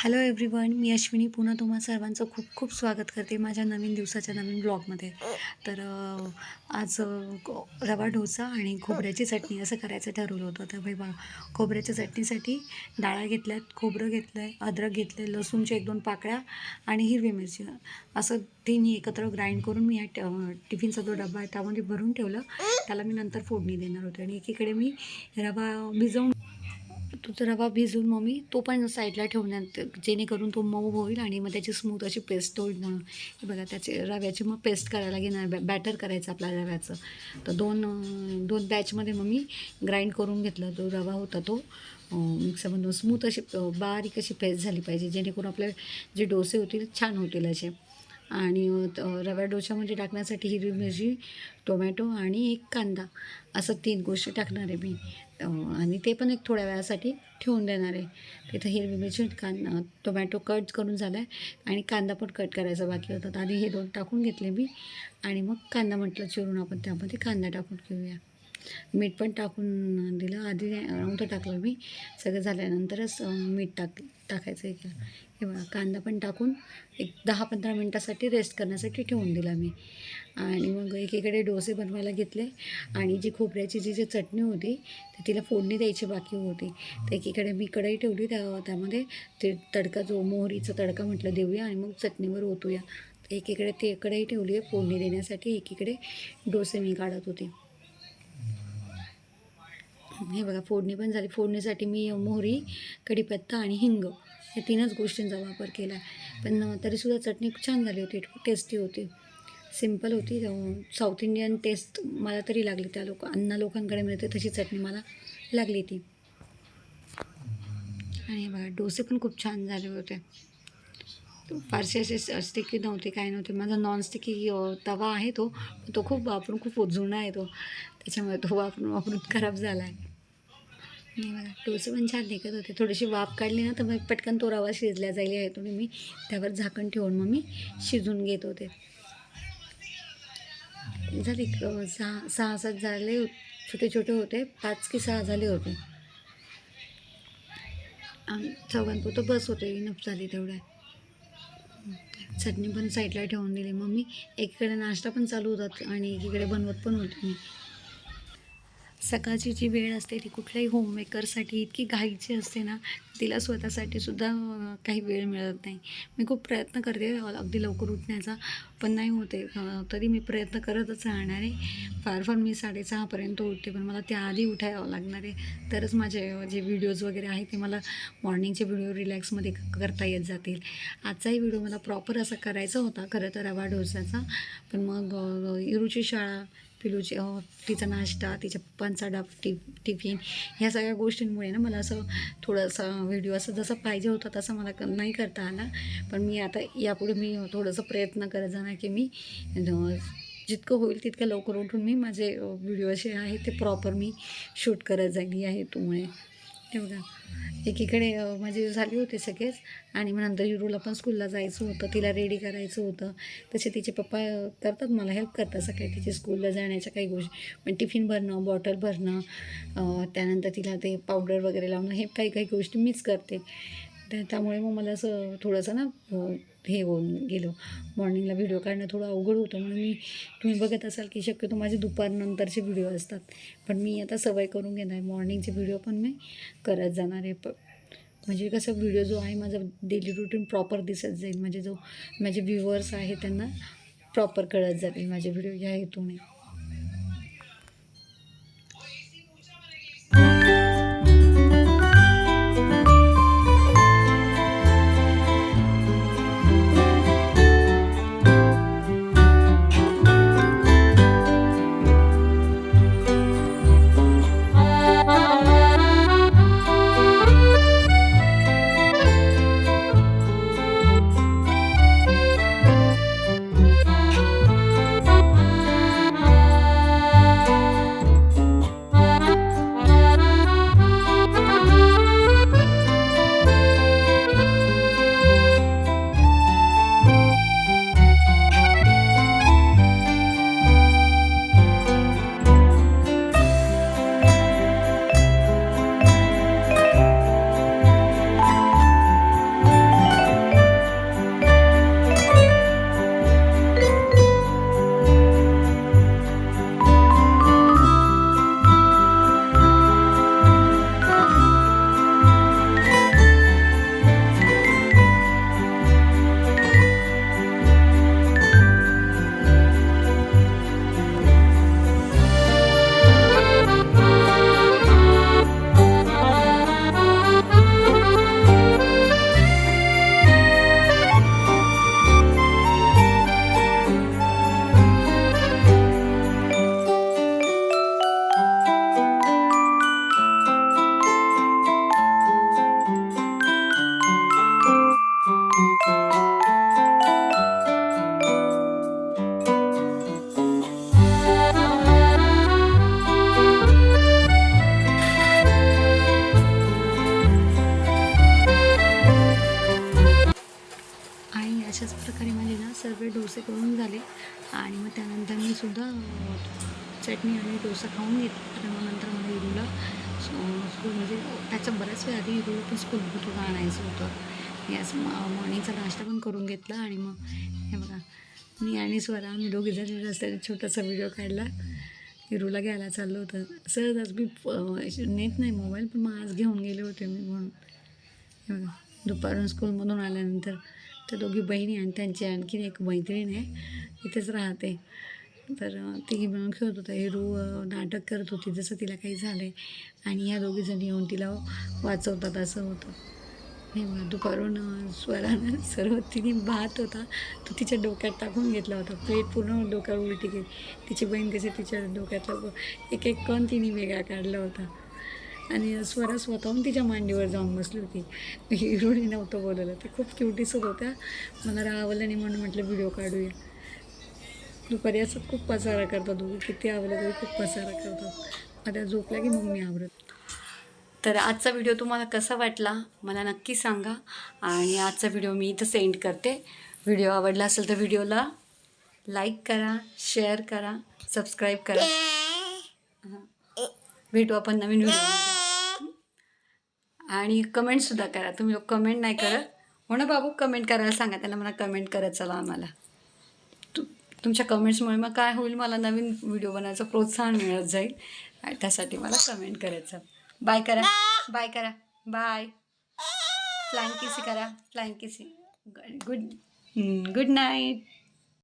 Hello everyone मी अश्विनी. पुन्हा तुम्हा सर्वांचं खूप खूप स्वागत करते माझ्या नवीन दिवसाच्या नवीन ब्लॉगमध्ये तर आज रवा डोसा आणि खोबऱ्याची चटणी असं करायचं ठरवलं होतं. तर भाई बा खोबऱ्याच्या चटणीसाठी डाळ्या घेतल्यात खोबरं घेतलं आहे अद्रक घेतलं आहे लसूणच्या एक दोन पाकळ्या आणि हिरवी मिरची. असं तिन्ही एकत्र ग्राइंड करून मी या ट- टिफिनचा जो डबा आहे त्यामध्ये भरून ठेवलं. त्याला मी नंतर फोडणी देणार होते आणि एकीकडे मी रवा भिजवून तो रवा भिजवून मग मी तो पण साईडला ठेवण्यात जेणेकरून तो मऊ होईल आणि मग त्याची स्मूथ अशी पेस्ट होईल म्हणून हे बघा त्याचे रव्याची मग पेस्ट करायला घेणार बॅ बॅटर करायचं आपल्या रव्याचं. तर दोन दोन बॅचमध्ये मग मी ग्राइंड करून घेतला तो रवा होता तो. मिक्सरमधून स्मूथ अशी बारीक अशी पेस्ट झाली पाहिजे जेणेकरून आपले जे डोसे होतील छान होतील असे. आणि रव्या डोशामध्ये टाकण्यासाठी हिरवी मिरची टोमॅटो आणि एक कांदा. असं तीन गोष्टी टाकणार आहे मी. आणि ते पण एक थोड्या वेळासाठी ठेवून देणार आहे. तिथं हिरवी मिरची कांदा टोमॅटो कट करून झाला आहे आणि कांदा पण कट करायचा बाकी होता. आधी हे दोन टाकून घेतले मी आणि मग कांदा म्हटलं चिरून आपण त्यामध्ये कांदा टाकून घेऊया. मीठ पण टाकून दिलं. आधी नव्हतं टाकलं मी. सगळं झाल्यानंतरच मीठ टाक टाकायचं आहे केलं हे बघा कांदा पण टाकून एक दहा पंधरा मिनटासाठी रेस्ट करण्यासाठी ठेवून दिला मी. आणि मग एकीकडे डोसे बनवायला घेतले आणि जी खोबऱ्याची जी जी चटणी होती ती तिला फोडणी द्यायची बाकी होती. तर एकीकडे मी कढई ठेवली त्या त्यामध्ये ते तडका जो मोहरीचा तडका म्हटलं देऊया आणि मग चटणीवर ओतूया. तर एकीकडे ते कढई ठेवली आहे फोडणी देण्यासाठी एकीकडे डोसे मी काढत होते. हे बघा फोडणी पण झाली. फोडणीसाठी मी मोहरी कढीपत्ता आणि हिंग या तीनच गोष्टींचा वापर केला. आहे पण तरीसुद्धा चटणी खूप छान झाली होती. टेस्टी होती. सिंपल होती. साऊथ इंडियन टेस्ट मला तरी लागली. त्या लोक अन्न लोकांकडे मिळते तशी चटणी मला लागली ती. आणि हे बघा डोसे पण खूप छान झाले होते. फारसे असे स्टिकी नव्हते काय नव्हते. माझा नॉनस्टिकी तवा आहे तो तो खूप वापरून खूप जुना आहे तो. त्याच्यामुळे तो वापरून वापरून खराब झाला आहे. नाही बघा डोसे पण छान निघत होते. थोडीशी वाफ काढली ना तर मग पटकन तो रवा शिजल्या जाईल. आहे तुम्ही मी त्यावर झाकण ठेवून मग मी शिजून घेत होते. झाले सहा सहा सात झाले. छोटे छोटे होते. पाच की सहा झाले होते. आणि चौघांपुरतं बस होते. इनफ झाली तेवढ्या. चटणी पण साईडला ठेवून दिली. मग मी एकीकडे नाश्ता पण चालू होतात आणि एकीकडे बनवत पण होते मी. सकाळची जी वेळ असते ती कुठल्याही होममेकरसाठी इतकी घाईची असते ना तिला स्वतःसाठी सुद्धा काही वेळ मिळत नाही. मी खूप प्रयत्न करते अगदी लवकर उठण्याचा पण नाही होते तरी मी प्रयत्न करतच राहणार आहे. फार फार मी साडेसहापर्यंत उठते पण मला त्याआधी उठायला लागणार आहे. तरच माझे जे व्हिडिओज वगैरे आहेत ते मला मॉर्निंगचे व्हिडिओ रिलॅक्समध्ये क- करता येत जातील. आजचाही व्हिडिओ मला प्रॉपर असा करायचा होता खरं तर रवा डोसाचा. पण मग इरूची शाळा पिलूची तिचा नाश्ता तिच्या पप्पांचा डब टि टिफिन ह्या सगळ्या गोष्टींमुळे ना मला असं थोडंसं व्हिडिओ असं जसं पाहिजे होता तसं मला क- नाही करता आला. पण मी आता यापुढे मी थोडंसं प्रयत्न करत जाणार की मी जितकं होईल तितकं लवकर उठून मी माझे व्हिडिओ असे आहेत ते प्रॉपर मी शूट करत जाईल या हेतूमुळे हे बघा. एकीकडे माझे झाले होते सगळेच. आणि मग नंतर युरोला पण स्कूलला जायचं होतं. तिला रेडी करायचं होतं. तसे तिचे पप्पा करतात. मला हेल्प करतात सकाळी तिचे स्कूलला जाण्याच्या काही गोष्टी. पण टिफिन भरणं बॉटल भरणं त्यानंतर तिला ते पावडर वगैरे लावणं हे काही काही गोष्टी मीच करते. त्या त्यामुळे मग मला असं थोडंसं ना हे होऊन गेलो. मॉर्निंगला व्हिडिओ काढणं थोडं अवघड होतं. म्हणून मी तुम्ही बघत असाल की शक्यतो माझे दुपारनंतरचे व्हिडिओ असतात. पण मी आता सवय करून घेणार. आहे मॉर्निंगचे व्हिडिओ पण मी करत जाणार आहे. प म्हणजे कसं व्हिडिओ जो आहे माझा डेली रुटीन प्रॉपर दिसत जाईल. म्हणजे जो माझे व्ह्युअर्स आहे त्यांना प्रॉपर कळत जातील माझे व्हिडिओ या हेतूने. चटणी आणि डोसा खाऊन घेत. आणि मग नंतर मला इरूला स्कूल म्हणजे त्याच्या बऱ्याच वेळ आधी इरूला पण स्कूल कुठून आणायचं होतं. याच मॉर्निंगचा नाश्ता पण करून घेतला आणि मग हे बघा मी आणि स्वरा आम्ही दोघे जण रस्त्याने छोटासा व्हिडिओ काढला. हिरूला घ्यायला चाललो होतं. सहज आज मी नेत नाही मोबाईल पण मग आज घेऊन गेले होते मी म्हणून. हे बघा दुपारून स्कूलमधून आल्यानंतर त्या दोघी बहिणी आणि त्यांची आणखीन एक मैत्रीण आहे इथेच राहते. तर ती खेळत होता. हिरू नाटक करत होती जसं तिला काही झालं आहे आणि ह्या दोघीजणी येऊन तिला वाचवतात असं होतं. दुपारून स्वरानं सर्व तिने भात होता. तो तिच्या डोक्यात टाकून घेतला होता. प्लेट पूर्ण डोक्यावर उलटी केली तिची बहीण कशी तिच्या डोक्यातला एक एक कण तिने वेगळा काढला होता. आणि स्वरा स्वतःहून तिच्या मांडीवर जाऊन बसली होती. हिरोनी नव्हतं बोलवलं. ते खूप क्युटीसच होत्या. मला राहावलं नाही म्हणून म्हटलं व्हिडिओ काढूया. दुपारी असं खूप पसारा करतात दोघी. किती आवडलं तरी खूप पसारा करतात. आता झोपल्या की मग मी आवडत तर आजचा व्हिडिओ तुम्हाला कसा वाटला मला नक्की सांगा. आणि आजचा व्हिडिओ मी इथं सेंड करते. व्हिडिओ आवडला असेल तर व्हिडिओला लाईक करा शेअर करा सबस्क्राईब करा. भेटू आपण नवीन व्हिडिओ आणि कमेंटसुद्धा करा. तुम्ही लोक कमेंट नाही करत. हो ना बाबू? कमेंट करायला सांगा. त्यांना मला कमेंट करत चला आम्हाला. तुमच्या कमेंट्समुळे मग काय होईल? मला नवीन व्हिडिओ बनवायचं प्रोत्साहन मिळत जाईल. आणि त्यासाठी मला कमेंट करायचं. बाय करा. बाय करा. बाय फ्लाइंग किसी करा. फ्लाइंग किसी गुड गुड नाईट